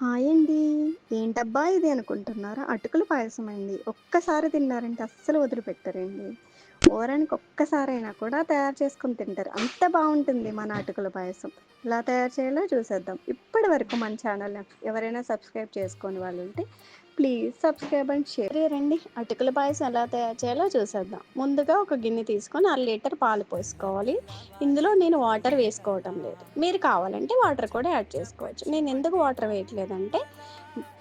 Hi అండి. ఏంటబ్బా ఇది అనుకుంటున్నారా? అటుకుల పాయసం అండి. ఒక్కసారి తిన్నారంటే అస్సలు వదిలిపెట్టరండి. ఓరానికి ఒక్కసారైనా కూడా తయారు చేసుకొని తింటారు. అంత బాగుంటుంది మన అటుకుల పాయసం. ఎలా తయారు చేయాలో చూసేద్దాం. ఇప్పటి వరకు మన ఛానల్‌ని ఎవరైనా సబ్స్క్రైబ్ చేసుకొని వాళ్ళు ఉంటే ప్లీజ్ సబ్స్క్రైబ్ అండ్ షేర్. రండి అటుకుల పాయసం ఎలా తయారు చేయాలో చూసేద్దాం. ముందుగా ఒక గిన్నె తీసుకొని అర లీటర్ పాలు పోసుకోవాలి. ఇందులో నేను వాటర్ వేసుకోవటం లేదు. మీరు కావాలంటే వాటర్ కూడా యాడ్ చేసుకోవచ్చు. నేను ఎందుకు వాటర్ వేయట్లేదంటే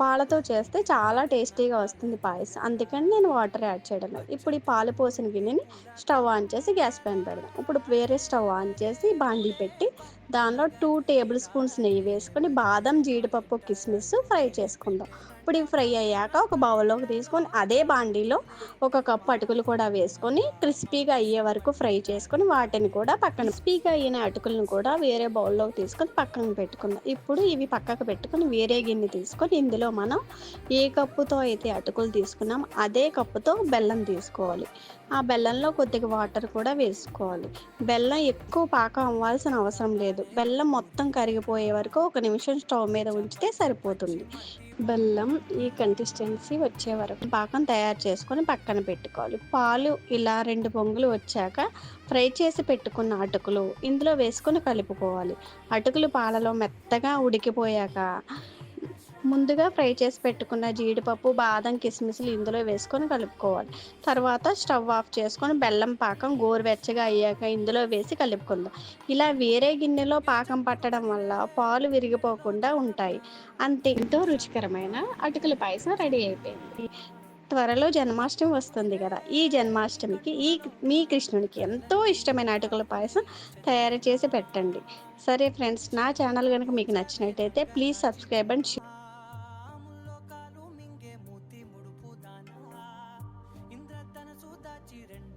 పాలతో చేస్తే చాలా టేస్టీగా వస్తుంది పాయసం. అందుకని నేను వాటర్ యాడ్ చేయడం లేదు. ఇప్పుడు ఈ పాలు పోసిన గిన్నెని స్టవ్ ఆన్ చేసి గ్యాస్ పైన పెడదాం. ఇప్పుడు వేరే స్టవ్ ఆన్ చేసి బాండీ పెట్టి దానిలో టూ టేబుల్ స్పూన్స్ నెయ్యి వేసుకొని బాదం, జీడిపప్పు, కిస్మిస్ ఫ్రై చేసుకుందాం. ఇప్పుడు ఇవి ఫ్రై అయ్యాక ఒక బౌల్‌లోకి తీసుకొని అదే బాండీలో ఒక కప్పు అటుకులు కూడా వేసుకొని క్రిస్పీగా అయ్యే వరకు ఫ్రై చేసుకొని వాటిని కూడా పక్కన క్రిస్పీగా అయిన అటుకులను కూడా వేరే బౌల్‌లోకి తీసుకొని పక్కన పెట్టుకుందాం. ఇప్పుడు ఇవి పక్కకు పెట్టుకొని వేరే గిన్నె తీసుకొని ఇందులో మనం ఏ కప్పుతో అయితే అటుకులు తీసుకున్నామో అదే కప్పుతో బెల్లం తీసుకోవాలి. ఆ బెల్లంలో కొద్దిగా వాటర్ కూడా వేసుకోవాలి. బెల్లం ఎక్కువ పాకం అవ్వాల్సిన అవసరం లేదు. బెల్లం మొత్తం కరిగిపోయే వరకు ఒక నిమిషం స్టవ్ మీద ఉంచితే సరిపోతుంది. బెల్లం ఈ కన్సిస్టెన్సీ వచ్చే వరకు పాకం తయారు చేసుకొని పక్కన పెట్టుకోవాలి. పాలు ఇలా రెండు పొంగులు వచ్చాక ఫ్రై చేసి పెట్టుకున్న అటుకులు ఇందులో వేసుకొని కలుపుకోవాలి. అటుకులు పాలలో మెత్తగా ఉడికిపోయాక ముందుగా ఫ్రై చేసి పెట్టుకున్న జీడిపప్పు, బాదం, కిస్మిస్‌లు ఇందులో వేసుకొని కలుపుకోవాలి. తర్వాత స్టవ్ ఆఫ్ చేసుకొని బెల్లం పాకం గోరువెచ్చగా అయ్యాక ఇందులో వేసి కలుపుకుందాం. ఇలా వేరే గిన్నెలో పాకం పట్టడం వల్ల పాలు విరిగిపోకుండా ఉంటాయి. అంతే ఎంతో రుచికరమైన అటుకుల పాయసం రెడీ అయిపోయింది. త్వరలో జన్మాష్టమి వస్తుంది కదా ఈ జన్మాష్టమికి ఈ మీ కృష్ణుడికి ఎంతో ఇష్టమైన అటుకుల పాయసం తయారు చేసి పెట్టండి. సరే ఫ్రెండ్స్ నా ఛానల్ కనుక మీకు నచ్చినట్టయితే ప్లీజ్ సబ్స్క్రైబ్ అండ్ షేర్.